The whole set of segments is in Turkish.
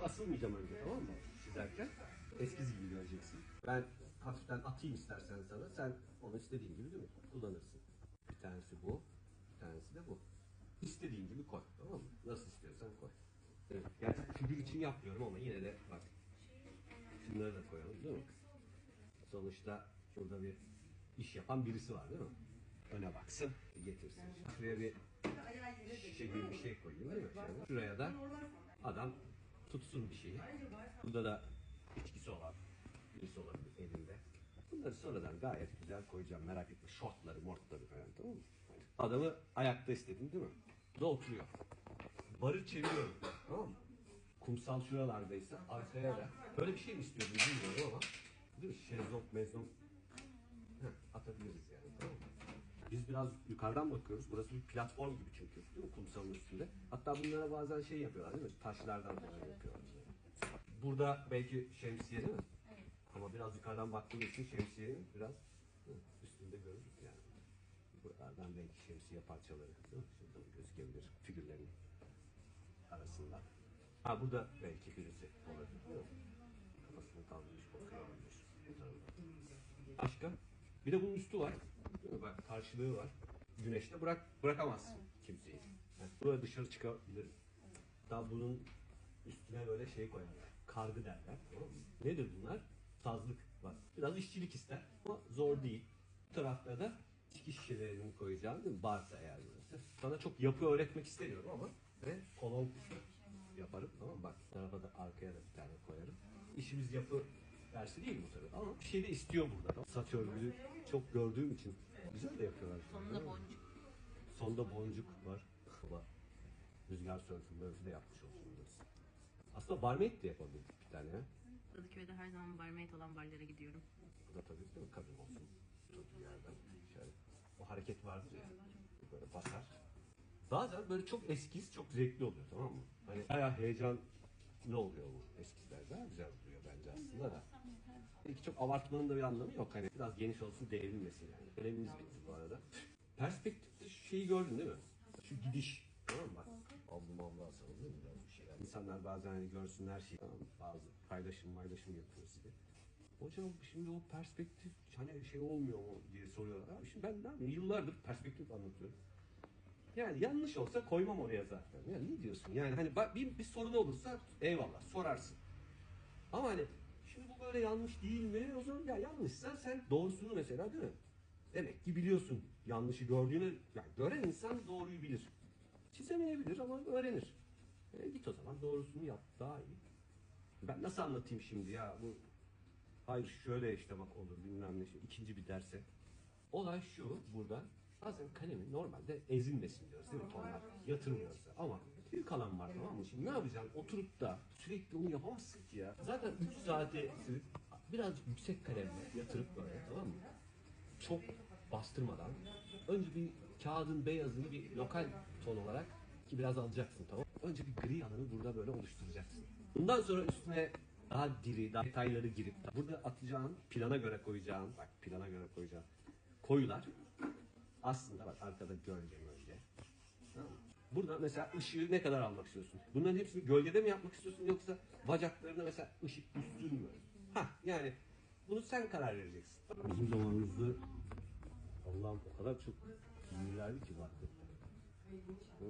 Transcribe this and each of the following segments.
çok asılmayacağım önce tamam mı? Çizerken. Eskiz gibi göreceksin. Ben hafiften atayım istersen sana. Sen onu istediğin gibi değil mi? Kullanırsın. Bir tanesi bu. Bir tanesi de bu. İstediğin gibi koy. Tamam mı? Nasıl istiyorsan koy. Evet. Gerçi figür için yapmıyorum ama yine de bak. Şunları da koyalım değil mi? Sonuçta şurada bir iş yapan birisi var değil mi? Öne baksın, getirsin. Şuraya bir şişe gibi bir şey koyayım değil mi? Şuraya da adam tutsun bir şeyi. Burada da içkisi olan birisi olabilir elinde. Bunları sonradan gayet güzel koyacağım merak etme. Şortları, mortları falan tamam mı? Adamı ayakta istedin değil mi? Da oturuyor. Barı çeviriyorum tamam mı? Kumsal şuralardaysa arkaya da. Böyle bir şey mi istiyordun bilmiyorum ama. Değil mi? Şezlong, mezlong atabiliriz yani tamam mı? Biz biraz yukarıdan bakıyoruz. Burası bir platform gibi çünkü. Değil mi? Kumsalın üstünde. Hatta bunlara bazen şey yapıyorlar değil mi? Taşlardan falan yapıyorlar. Burada belki şemsiye değil mi? Ama biraz yukarıdan baktığımız için şemsiyenin biraz üstünde görürüz yani. Buralardan belki şemsiye parçaları? Şuradan gözükebilir figürlerin arasında. Ha burada belki birisi olabilir? Kafasını kaldırmış bakıyor olabilir. Başka? Bir de bunun üstü var. Bak karşılığı var. Güneşte bırak bırakamaz kimseyi. Yani buraya dışarı çıkabilir. Daha bunun üstüne böyle şey koyarlar. Kargı derler. Tamam? Nedir bunlar? Sazlık var. Biraz işçilik ister ama zor değil. Bu tarafta da içki şişelerini koyacağım değil mi? Varsa eğer burası. Sana çok yapı öğretmek istemiyorum ama ve kolon yaparım tamam mı? Bak tarafa da arkaya da bir tane koyarım. İşimiz yapı dersi değil bu tabii ama bir şey de istiyor burada. Saç örgülü çok gördüğüm için güzel de yapıyorlar. Sonunda boncuk. Sonda boncuk var. Baba rüzgar sörfü mörfü de yapmış olsun burası. Aslında barmaid de yapabilirdik bir tane. Kadıköy'de her zaman barmaid olan barlara gidiyorum. Bu da tabii değil mi? Kadın olsun. Oturduğu yerden. Şöyle. O hareket vardır ya. Böyle basar. Bazen böyle çok eskiz, çok zevkli oluyor tamam mı? Hani bayağı heyecan ne oluyor bu eskizler? Daha güzel duruyor bence aslında da. Belki çok abartmanın da bir anlamı yok. Hani biraz geniş olsun devrilmesin yani. Kalemimiz bitti bu arada. Perspektifte şu şeyi gördün değil mi? Şu gidiş. Tamam mı? Bak. Ablam abla mı biraz bir şeyler. İnsanlar bazen hani görsünler şey. Tamam, bazı paylaşım paylaşım yapıyoruz diye. Hocam şimdi o perspektif hani şey olmuyor mu diye soruyorlar. Abi şimdi ben ne yapayım? Yıllardır perspektif anlatıyorum. Yani yanlış olsa koymam oraya zaten. Ya ne diyorsun? Yani hani bir, bir sorun olursa eyvallah sorarsın. Ama hani şimdi bu böyle yanlış değil mi? O zaman ya yanlışsa sen doğrusunu mesela değil mi? Demek ki biliyorsun yanlışı gördüğünü. Yani gören insan doğruyu bilir. Çizemeyebilir ama öğrenir. E, git o zaman doğrusunu yap daha iyi. Ben nasıl anlatayım şimdi ya bu hayır şöyle işte bak olur bilmem ne şey. ikinci bir derse. Olay şu burada. Bazen kalemin normalde ezilmesin diyoruz değil mi tonlar? Yatırmıyoruz ama büyük alan var tamam mı? Şimdi ne yapacaksın? Oturup da sürekli onu yapamazsın ki ya. Zaten 3 saate sürüp birazcık yüksek kalemle yatırıp böyle tamam mı? Çok bastırmadan önce bir kağıdın beyazını bir lokal ton olarak ki biraz alacaksın tamam? Önce bir gri alanı burada böyle oluşturacaksın. Bundan sonra üstüne daha diri, daha detayları girip burada atacağın, plana göre koyacağın, bak plana göre koyacağın koyular aslında bak arkada gölge gölge. Burada mesela ışığı ne kadar almak istiyorsun? Bunların hepsini gölgede mi yapmak istiyorsun yoksa bacaklarına mesela ışık düşsün mü? Ha yani bunu sen karar vereceksin. Bizim zamanımızda Allah'ım o kadar çok giyinirlerdi ki bak.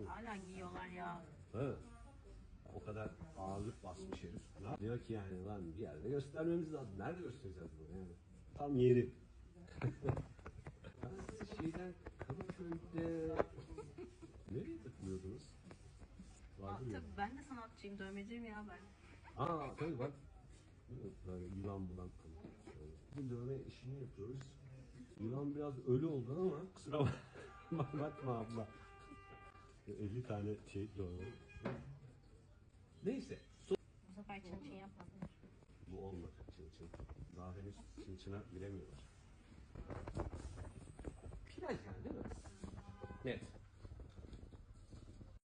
Hala giyiyorlar ya. Evet. O kadar ağırlık basmış herif. Ne Diyor ki yani lan bir yerde göstermemiz lazım. Nerede göstereceğiz bunu yani? Tam yeri. Ben şeyden Kadıköy'de nereye takılıyordunuz? Aa, Vardır ya. tabii ben de sanatçıyım, dövmeciyim ya ben. Aa tabii bak. Böyle yılan bulan. Bir dövme işini yapıyoruz. Yılan biraz ölü oldu ama kusura bak- bakma abla. 50 tane şey dövme. Neyse. Bu sefer çın çın yapmadım. Bu olmadı çın çın. Daha henüz çın çına giremiyorlar. Plaj yani değil mi? Evet.